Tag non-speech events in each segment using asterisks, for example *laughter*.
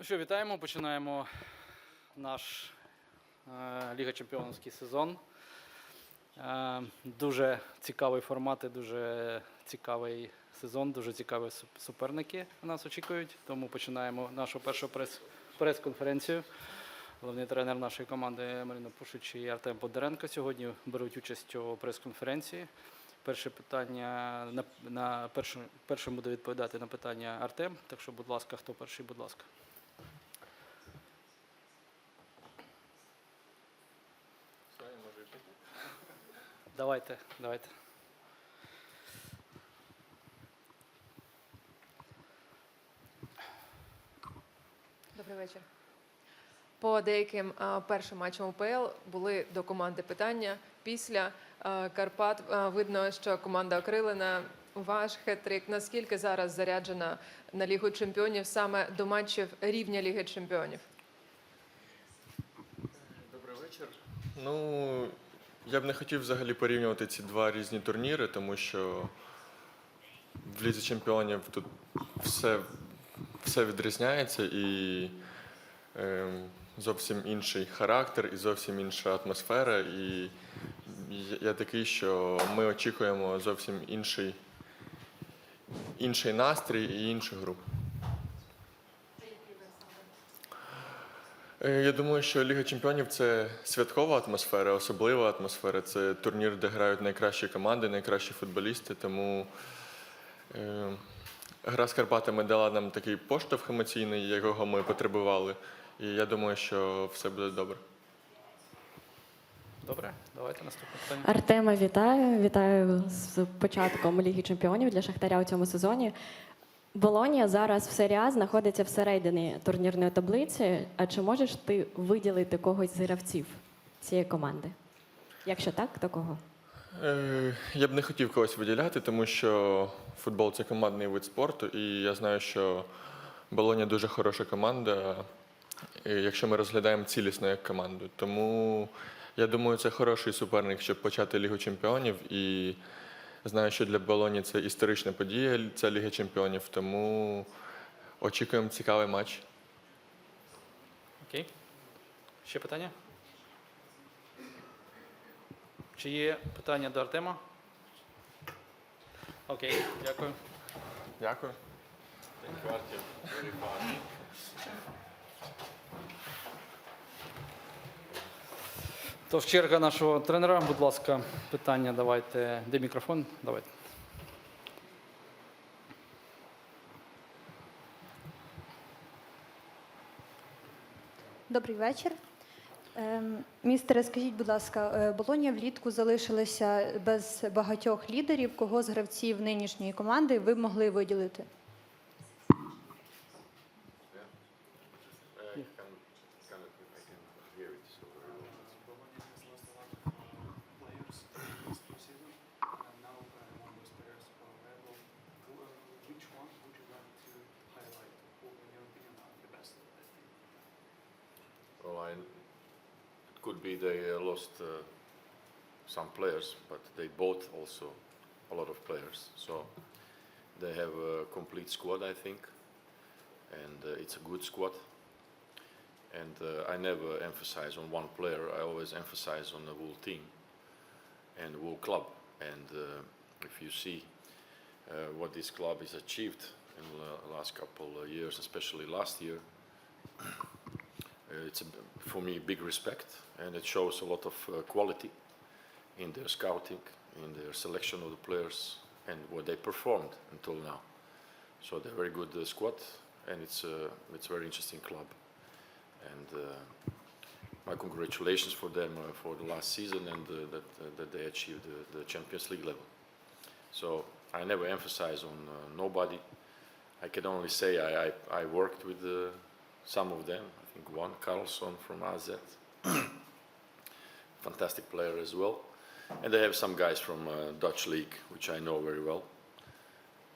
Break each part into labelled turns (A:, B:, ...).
A: Ну що, вітаємо. Починаємо наш е, Ліга Чемпіонський сезон. Е, дуже цікавий формат і дуже цікавий сезон, дуже цікаві суперники нас очікують. Тому починаємо нашу першу прес- прес-конференцію. Головний тренер нашої команди Марина Пушич і Артем Бондаренко сьогодні беруть участь у прес-конференції. Перше питання на, на першу, першим буде відповідати на питання Артем. Так що, будь ласка, хто перший, будь ласка. Давайте, давайте.
B: Добрий вечір. По деяким а, першим матчам УПЛ були до команди питання. Після а, Карпат а, видно, що команда окрилена. Ваш хет-трик. Наскільки зараз заряджена на Лігу Чемпіонів саме до матчів рівня Ліги Чемпіонів?
C: Добрий вечір. Ну, я б не хотів взагалі порівнювати ці два різні турніри, тому що в Лізі Чемпіонів тут все, все відрізняється і е, зовсім інший характер, і зовсім інша атмосфера. І я- такий, що ми очікуємо зовсім інший, інший настрій і іншу гру. Я думаю, що Ліга Чемпіонів це святкова атмосфера, особлива атмосфера. Це турнір, де грають найкращі команди, найкращі футболісти. Тому е, гра з Карпатами дала нам такий поштовх емоційний, якого ми потребували. І я думаю, що все буде добре.
A: Добре, давайте наступне питання.
D: Артема, вітаю. Вітаю з початком Ліги Чемпіонів для Шахтаря у цьому сезоні. Болонія зараз в серії знаходиться всередині турнірної таблиці. А чи можеш ти виділити когось з гравців цієї команди? Якщо так, то кого?
C: Е, Я б не хотів когось виділяти, тому що футбол це командний вид спорту, і я знаю, що Болоня дуже хороша команда, якщо ми розглядаємо цілісно як команду. Тому я думаю, це хороший суперник, щоб почати Лігу Чемпіонів. І знаю, що для Болоні це історична подія, ця Ліга Чемпіонів, тому очікуємо цікавий матч.
A: Окей. Ще питання? Чи є питання до Артема? Окей, дякую.
C: Дякую.
A: Тож черга нашого тренера, будь ласка, питання давайте. Де мікрофон? Давайте.
E: Добрий вечір. Ем, Містере, скажіть, будь ласка, е, Болонія влітку залишилася без багатьох лідерів. Кого з гравців нинішньої команди ви могли виділити?
F: Lost uh, some players, but they bought also a lot of players. So they have a complete squad, I think, and uh, it's a good squad. And uh, I never emphasize on one player. I always emphasize on the whole team and the whole club. And if you see what this club has achieved in the last couple of years, especially last year, it's a, for me big respect, and it shows a lot of uh, quality in their scouting, in their selection of the players, and what they performed until now. So they're a very good uh, squad, and it's a it's a very interesting club. And uh, my congratulations for them uh, for the last season and uh, that uh, that they achieved the, the Champions League level. So I never emphasize on uh, nobody. I can only say I, I, I worked with uh, some of them. I think one, Carlson from AZ, *clears throat* fantastic player as well. And they have some guys from uh, Dutch league, which I know very well,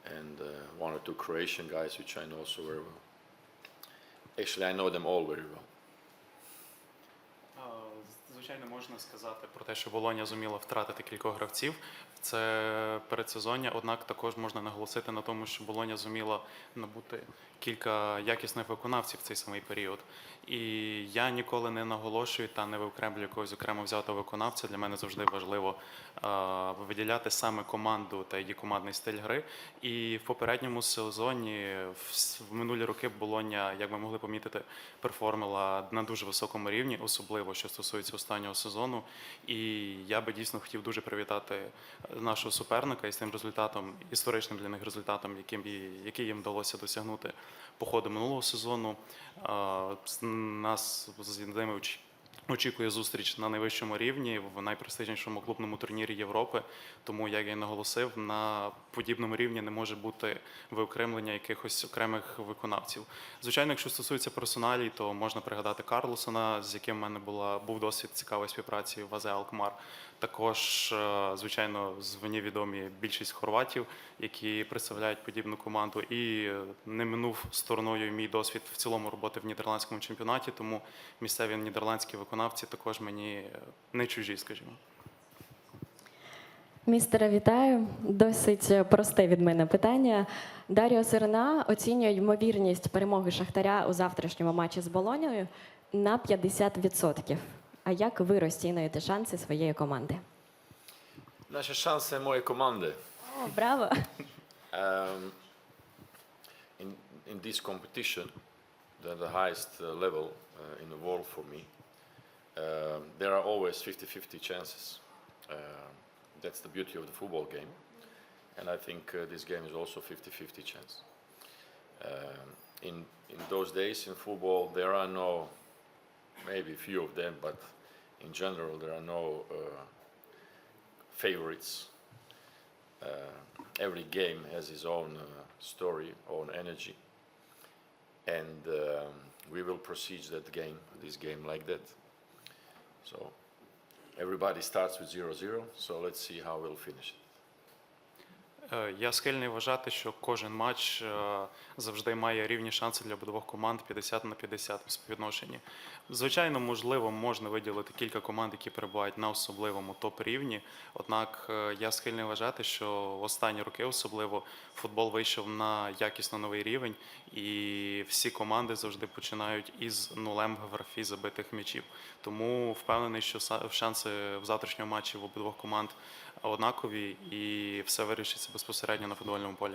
F: and uh, one or two Croatian guys, which I know also very well. Actually, I know them all very well.
G: Звичайно, можна сказати про те, що Болоня зуміла втратити кількох гравців. Це передсезоння, однак також можна наголосити на тому, що Болоня зуміла набути кілька якісних виконавців в цей самий період. І я ніколи не наголошую та не виокремлюю якогось окремо взятого виконавця. Для мене завжди важливо виділяти саме команду та її командний стиль гри. І в попередньому сезоні, в минулі роки, Болоня, як ми могли помітити, перформила на дуже високому рівні, особливо що стосується останнього сезону. І я би дійсно хотів дуже привітати нашого суперника із тим результатом, історичним для них результатом, яким і- який їм вдалося досягнути по ходу минулого сезону. Нас з ними очікує зустріч на найвищому рівні в найпрестижнішому клубному турнірі Європи. Тому, як я і наголосив, на подібному рівні не може бути виокремлення якихось окремих виконавців. Звичайно, якщо стосується персоналій, то можна пригадати Карлосона, з яким в мене була був досвід цікавої співпраці в АЗ Алкмар. Також, е, звичайно, з мені відомі більшість хорватів, які представляють подібну команду. І е, не минув стороною мій досвід в цілому роботи в нідерландському чемпіонаті. Тому місцеві нідерландські виконавці також мені е, не чужі, скажімо.
D: Містере, вітаю. Досить просте від мене питання. Даріо Сирна оцінює ймовірність перемоги Шахтаря у завтрашньому матчі з Болонею на 50%. А як ви розцінюєте шанси своєї команди?
F: Naše šanse moje komande.
D: О, браво!
F: Um, in, in this competition, the, the highest uh, level uh, in the world for me, um, there are always 50-50 chances. Um, that's the beauty of the football game. And I think uh, this game is also 50-50 chance. Um, in, in those days in football, there are no, maybe a few of them, but in general, there are no uh, favorites. Uh, every game has its own uh, story, own energy, and um, we will proceed that game, this game like that. So everybody starts with 0-0, so let's see how we'll finish it.
G: Е, Я схильний вважати, що кожен матч е, завжди має рівні шанси для обидвох команд 50 на 50 в співвідношенні. Звичайно, можливо, можна виділити кілька команд, які перебувають на особливому топ-рівні. Однак е, я схильний вважати, що в останні роки особливо футбол вийшов на якісно новий рівень, і всі команди завжди починають із нулем в графі забитих м'ячів. Тому впевнений, що шанси в завтрашньому матчі в обидвох команд однакові, і все вирішиться безпосередньо на футбольному полі.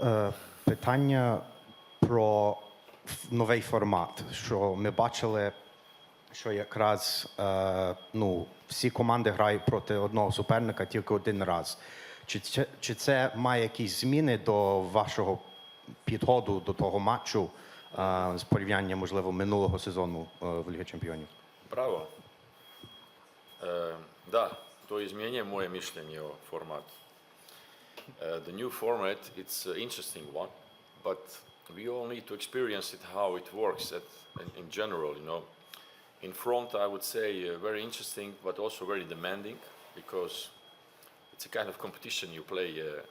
H: Е, Питання про новий формат. Що ми бачили, що якраз е, ну, всі команди грають проти одного суперника тільки один раз. Чи це, чи це має якісь зміни до вашого підходу до того матчу е, з порівняння, можливо, минулого сезону е, в Лігі Чемпіонів?
F: E, da, to je izmijenje moje mišljenje o formatu. Uh, the new format, it's an interesting one, but we all need to experience it, how it works at, in, in general, you know. In front, I would say uh, very interesting, but also very demanding, because it's a kind of competition. You play a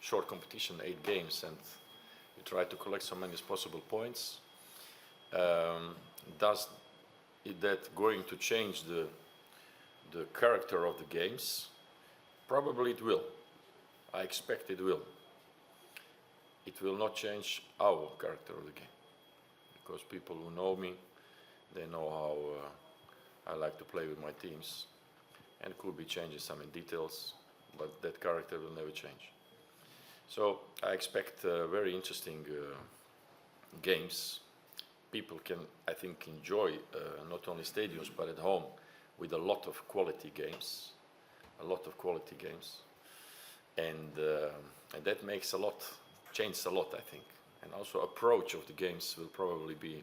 F: short competition, eight games, and you try to collect so many as possible points. Um, does that going to change the the character of the games? Probably it will. I expect it will. It will not change our character of the game because people who know me, they know how uh, I like to play with my teams, and could be changing some in details, but that character will never change. So I expect uh, very interesting uh, games people can, I think, enjoy uh, not only stadiums but at home with a lot of quality games, a lot of quality games, and, uh, and that makes a lot, changes a lot, I think, and also approach of the games will probably be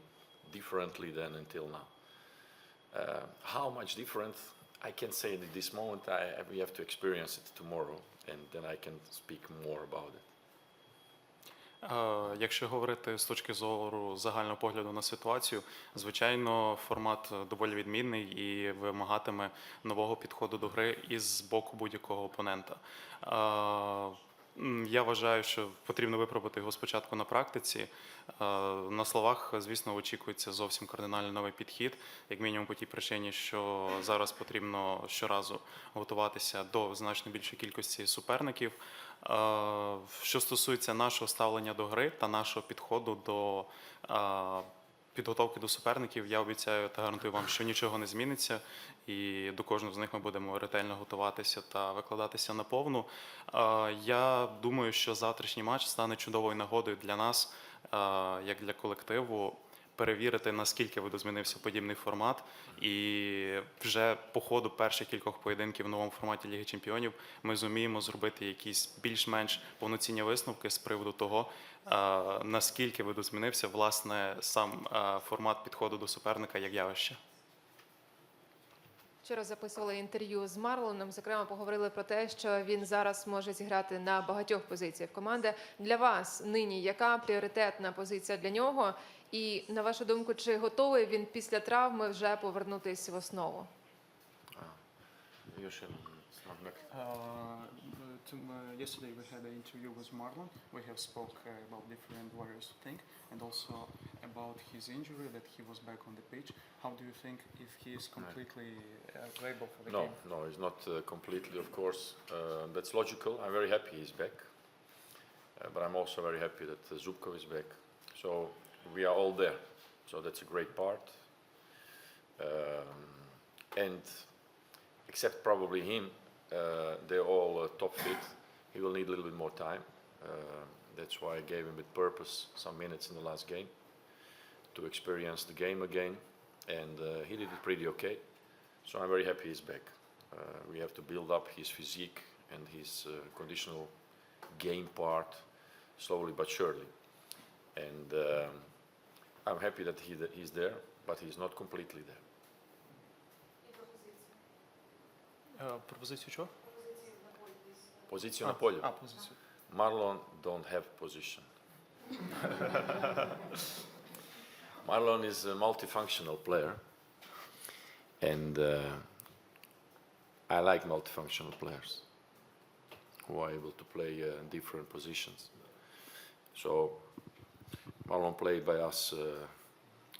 F: differently than until now. Uh, how much different? I can say at this moment. I, we have to experience it tomorrow, and then I can speak more about it.
G: Е, Якщо говорити з точки зору загального погляду на ситуацію, звичайно, формат е, доволі відмінний і вимагатиме нового підходу до гри із боку будь-якого опонента. Я вважаю, що потрібно випробувати його спочатку на практиці. Е, На словах, звісно, очікується зовсім кардинально новий підхід, як мінімум по тій причині, що зараз потрібно щоразу готуватися до значно більшої кількості суперників. Е, Що стосується нашого ставлення до гри та нашого підходу до е, підготовки до суперників, я обіцяю та гарантую вам, що нічого не зміниться, і до кожного з них ми будемо ретельно готуватися та викладатися наповну. Я думаю, що завтрашній матч стане чудовою нагодою для нас, як для колективу, перевірити, наскільки видозмінився подібний формат. І вже по ходу перших кількох поєдинків в новому форматі Ліги Чемпіонів ми зуміємо зробити якісь більш-менш повноцінні висновки з приводу того, е, наскільки видозмінився власне сам е, формат підходу до суперника як явище.
B: Вчора записували інтерв'ю з Марлоном. Зокрема, поговорили про те, що він зараз може зіграти на багатьох позиціях команди. Для вас нині яка пріоритетна позиція для нього? І на вашу думку, чи готовий він після травми вже повернутись в основу?
F: You should.
I: Uh, to, uh, yesterday we had an interview with Marlon. We have spoke uh, about different various things and also about his injury that he was back on the pitch. How do you think if he is completely uh, available for the
F: No,
I: game?
F: no, it's not uh, completely, of course. Uh, that's logical. I'm very happy he's back. Uh, but I'm also very happy that uh, Zubkov is back. So we are all there. So that's a great part. Um, and except probably him, uh, they're all uh, top fit. He will need a little bit more time. Uh, that's why I gave him with purpose some minutes in the last game to experience the game again. And uh, he did it pretty okay. So I'm very happy he's back. Uh, we have to build up his physique and his uh, conditional game part slowly but surely. And um, I'm happy that he, that he's there, but he's not completely there.
I: Uh, пропозицію чого?
F: Позицію на полі.
I: А, позицію.
F: Marlon don't have position. *laughs* Marlon is a multifunctional player, and uh, I like multifunctional players who are able to play uh, in different positions. So Marlon played by us uh,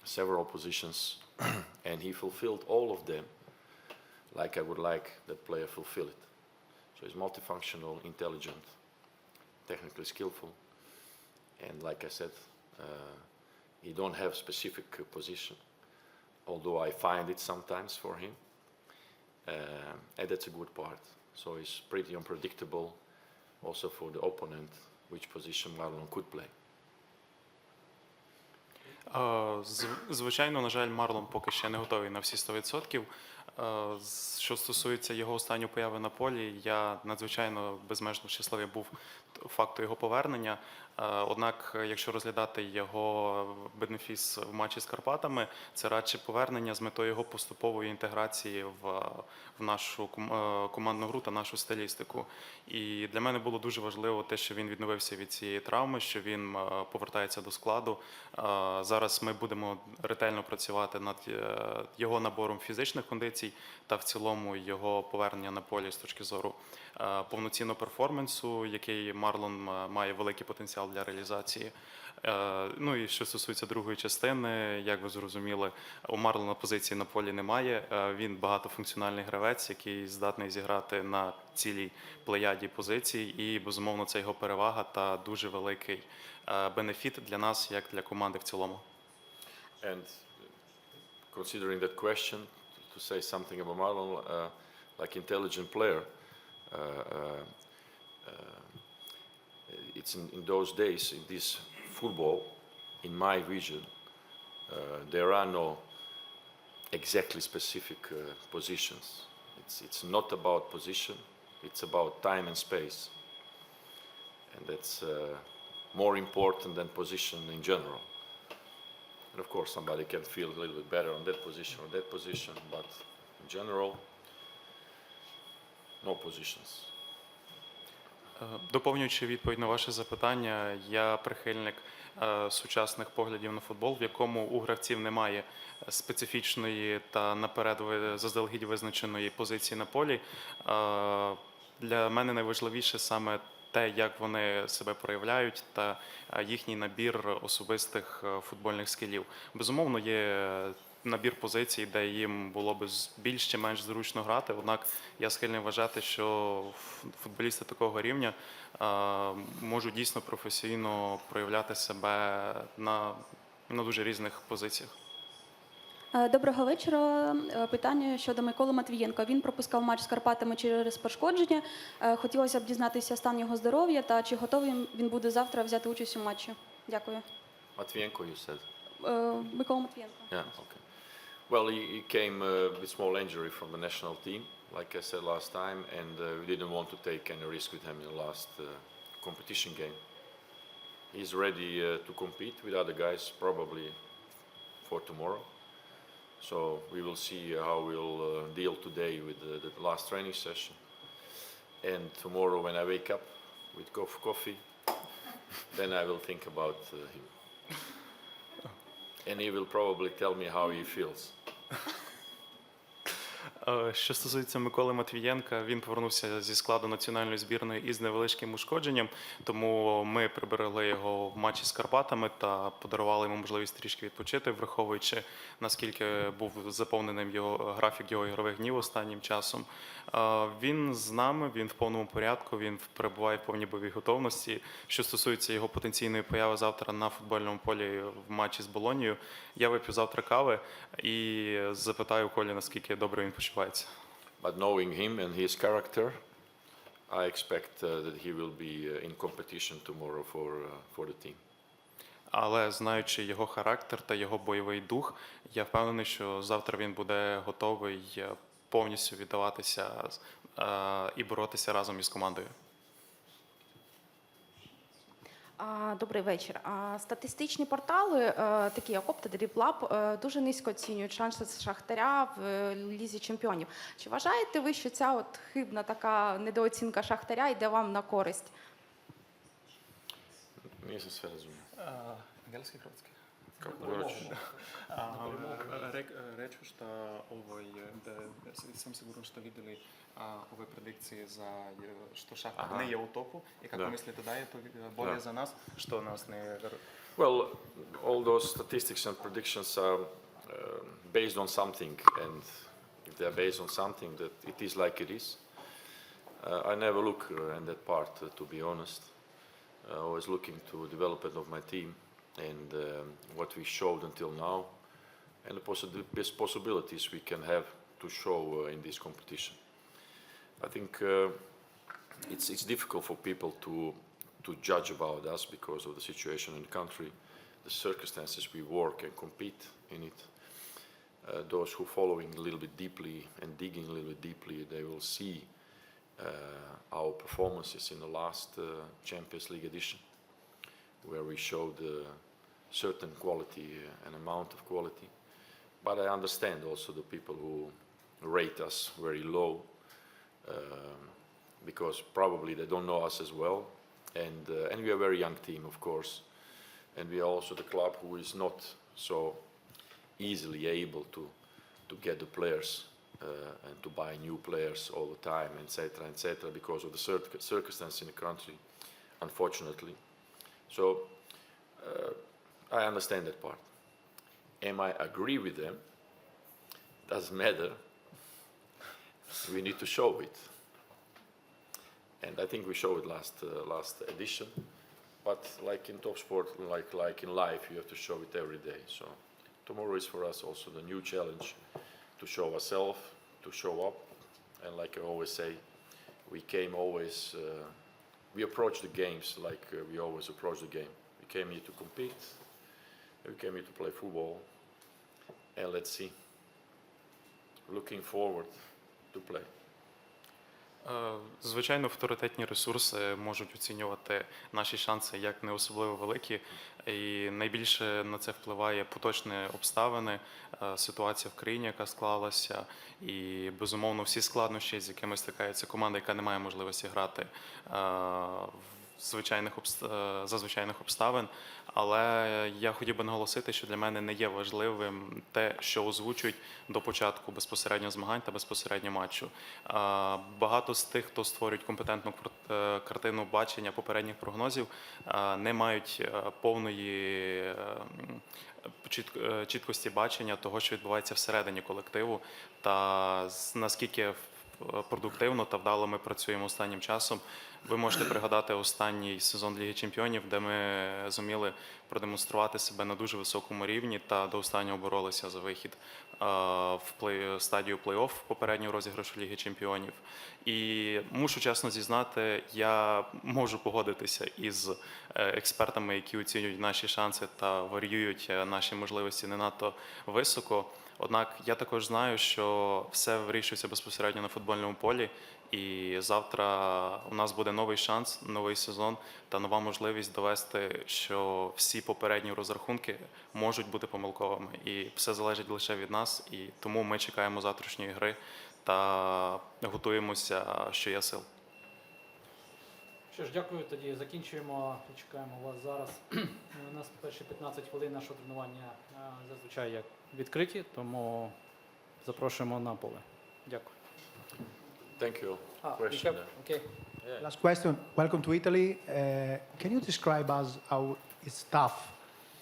F: several positions, *clears throat* and he fulfilled all of them like I would like that player fulfill it. So he's multifunctional, intelligent, technically skillful, and like I said, uh, he don't have specific uh, position, although I find it sometimes for him, uh, and that's a good part. So he's pretty unpredictable, also for the opponent, which position Marlon could play.
G: Звичайно, на жаль, Марлон поки ще не готовий на всі 100%. Е, Що стосується його останньої появи на полі, я надзвичайно безмежно щасливий був факту його повернення. Е, Однак, якщо розглядати його бенефіс в матчі з Карпатами, це радше повернення з метою його поступової інтеграції в, в нашу е, командну гру та нашу стилістику. І для мене було дуже важливо те, що він відновився від цієї травми, що він е, повертається до складу. Зараз ми будемо ретельно працювати над його набором фізичних кондицій та в цілому його повернення на полі з точки зору повноцінного перформансу, який Марлон має великий потенціал для реалізації. Е, Ну і що стосується другої частини, як ви зрозуміли, у Марлона позиції на полі немає. Е, Він багатофункціональний гравець, який здатний зіграти на цілій плеяді позицій, і безумовно це його перевага та дуже великий е, бенефіт для нас, як для команди в цілому.
F: And considering that question, to say something about Marlon, uh, like intelligent player, uh, uh, uh, it's in, in those days, in this football, in my vision, uh, there are no exactly specific uh, positions. It's, it's not about position, it's about time and space. And that's uh, more important than position in general. And of course, somebody can feel a little bit better on that position or that position, but in general, no positions.
G: Е, Доповнюючи відповідь на ваше запитання, я прихильник е, сучасних поглядів на футбол, в якому у гравців немає специфічної та наперед заздалегідь визначеної позиції на полі. Е, Для мене найважливіше саме те, як вони себе проявляють, та їхній набір особистих футбольних скілів. Безумовно, є набір позицій, де їм було б з- більш чи менш зручно грати. Однак я схильний вважати, що футболісти такого рівня е, можуть дійсно професійно проявляти себе на, на дуже різних позиціях.
J: Е, Доброго вечора. Е, Питання щодо Миколи Матвієнка. Він пропускав матч з Карпатами через пошкодження. Е, Хотілося б дізнатися стан його здоров'я та чи готовий він буде завтра взяти участь у матчі. Дякую.
F: Matvienko, you said?
J: Микола Матвієнко.
F: Yeah, okay. Well, he, he came uh, with small injury from the national team, like I said last time, and uh, we didn't want to take any risk with him in the last uh, competition game. He's ready uh, to compete with other guys, probably for tomorrow. So we will see how we'll uh, deal today with the, the last training session. And tomorrow, when I wake up with cof- coffee, *laughs* then I will think about uh, him. And he will probably tell me how he feels. *laughs*
G: Е, Що стосується Миколи Матвієнка, він повернувся зі складу національної збірної із невеличким ушкодженням, тому ми приберегли його в матчі з Карпатами та подарували йому можливість трішки відпочити, враховуючи наскільки був заповненим його графік його ігрових днів останнім часом. Е, Він з нами, він в повному порядку, він перебуває в повній бойовій готовності. Що стосується його потенційної появи завтра на футбольному полі в матчі з Болонією, я вип'ю завтра кави і запитаю Колі, наскільки добре він почувається.
F: But knowing him and his character, I expect uh, that he will be uh, in competition tomorrow for, uh, for the team.
G: Але знаючи його характер та його бойовий дух, я впевнений, що завтра він буде готовий е, повністю віддаватися е, і боротися разом із командою.
K: А, Добрий вечір. А, Статистичні портали, е, такі як Опта, Dribblab, е, дуже низько оцінюють шанси Шахтаря в е, лізі чемпіонів. Чи вважаєте ви, що ця от хибна така недооцінка Шахтаря йде вам на користь?
F: Nisam sve razumio.
I: Англійський, hrvatski. *laughs*
F: Well, all those statistics and predictions are um, based on something and if they are based on something that it is like it is. Uh, I never look in that part, uh, to be honest. Uh, always looking to development of my team and um, what we showed until now, and the best possibilities we can have to show uh, in this competition. I think uh, it's it's difficult for people to to judge about us because of the situation in the country, the circumstances we work and compete in it. Uh, those who following a little bit deeply and digging a little bit deeply, they will see our performances in the last Champions League edition, where we showed certain quality uh, and amount of quality. But I understand also the people who rate us very low um, because probably they don't know us as well. And, uh, and we are a very young team, of course. And we are also the club who is not so easily able to, to get the players uh, and to buy new players all the time, etc., etc., because of the circ- circumstance in the country, unfortunately. So uh, I understand that part. Am I agree with them? Doesn't matter. We need to show it. And I think we showed it last uh, last edition. But like in top sport, like like in life, you have to show it every day. So tomorrow is for us also the new challenge to show ourselves, to show up, and like I always say, we came always. Uh, we approach the games like uh, we always approach the game. We came here to compete. We came here to play football, and let's see. Looking forward to play.
G: Е, Звичайно, авторитетні ресурси можуть оцінювати наші шанси як не особливо великі, і найбільше на це впливає поточні обставини, е, ситуація в країні, яка склалася, і безумовно всі складнощі, з якими стикається команда, яка не має можливості грати е, в звичайних е, за звичайних обставин. Але я хотів би наголосити, що для мене не є важливим те, що озвучують до початку безпосередньо змагань та безпосередньо матчу. Багато з тих, хто створюють компетентну е, картину бачення попередніх прогнозів, не мають е, повної чіткості бачення того, що відбувається всередині колективу, та наскільки в- продуктивно та вдало ми працюємо останнім часом. Ви можете пригадати останній сезон Ліги Чемпіонів, де ми зуміли продемонструвати себе на дуже високому рівні та до останнього боролися за вихід е, в плей- стадію плей-офф попереднього розіграшу Ліги Чемпіонів. І мушу чесно зізнати, я можу погодитися із е, експертами, які оцінюють наші шанси та варіюють е, наші можливості не надто високо. Однак я також знаю, що все вирішується безпосередньо на футбольному полі, і завтра у нас буде новий шанс, новий сезон та нова можливість довести, що всі попередні розрахунки можуть бути помилковими, і все залежить лише від нас. І тому ми чекаємо завтрашньої гри та готуємося, що є сил.
A: Що ж, дякую. Тоді закінчуємо чекаємо вас зараз. *clears throat* У нас перші 15 хвилин нашого тренування зазвичай як відкриті, тому запрошуємо на поле. Дякую.
F: Thank you.
A: А,
F: Question
A: ще-
F: there.
A: окей.
F: Yeah.
L: Last question. Welcome to Italy. Uh, can you describe us how it's tough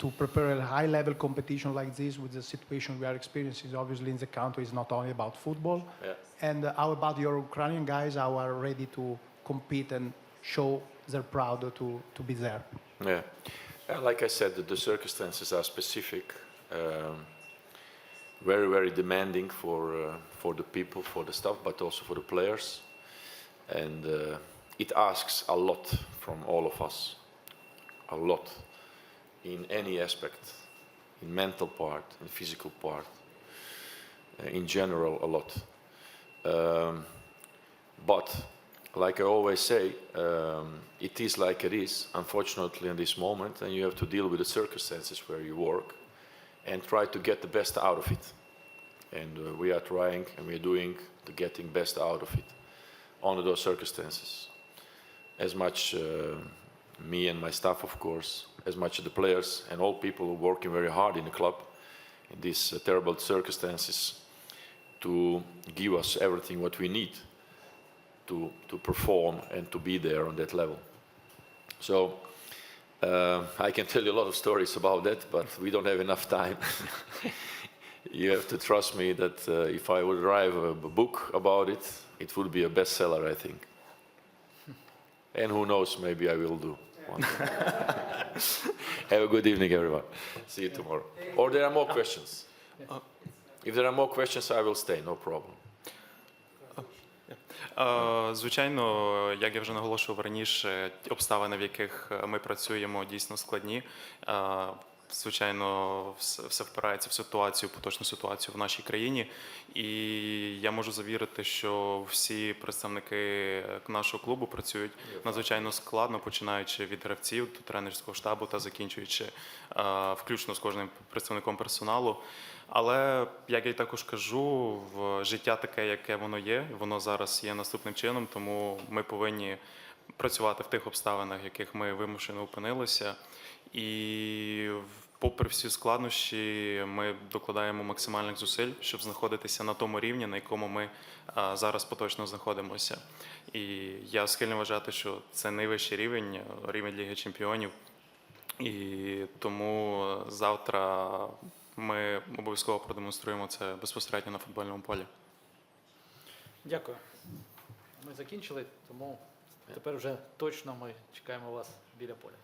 L: to prepare a high-level competition like this with the situation we are experiencing? Obviously, in the country, it's not only about football.
F: Yeah.
L: And uh, how about your Ukrainian guys? How are ready to compete and show they're proud to, to be there?
F: Yeah. Uh, like I said, the, the circumstances are specific, um, very, very demanding for, uh, for the people, for the staff, but also for the players. And uh, it asks a lot from all of us, a lot, in any aspect, in mental part, in physical part, uh, in general, a lot. Um, but like I always say, um, it is like it is, unfortunately, in this moment, and you have to deal with the circumstances where you work and try to get the best out of it. And uh, we are trying and we are doing the getting best out of it under those circumstances. As much uh, me and my staff, of course, as much the players and all people working very hard in the club in these uh, terrible circumstances to give us everything what we need to, to perform and to be there on that level. So I can tell you a lot of stories about that, but we don't have enough time. *laughs* you have to trust me that uh, if I would write a book about it, it would be a bestseller, I think. *laughs* and who knows, maybe I will do one. *laughs* have a good evening, everyone. See you tomorrow. Or there are more questions. If there are more questions, I will stay, no problem.
G: Е, Звичайно, як я вже наголошував раніше, обставини, в яких ми працюємо, дійсно складні. Е, Звичайно, все все впирається в ситуацію, поточну ситуацію в нашій країні. І я можу завірити, що всі представники нашого клубу працюють надзвичайно складно, починаючи від гравців до тренерського штабу та закінчуючи е, включно з кожним представником персоналу. Але як я й також кажу, в життя таке, яке воно є, воно зараз є наступним чином, тому ми повинні працювати в тих обставинах, в яких ми вимушено опинилися. І попри всі складнощі, ми докладаємо максимальних зусиль, щоб знаходитися на тому рівні, на якому ми зараз поточно знаходимося. І я схильний вважати, що це найвищий рівень, рівень Ліги Чемпіонів. І тому завтра ми обов'язково продемонструємо це безпосередньо на футбольному полі.
A: Дякую. Ми закінчили, тому тепер вже точно ми чекаємо вас біля поля.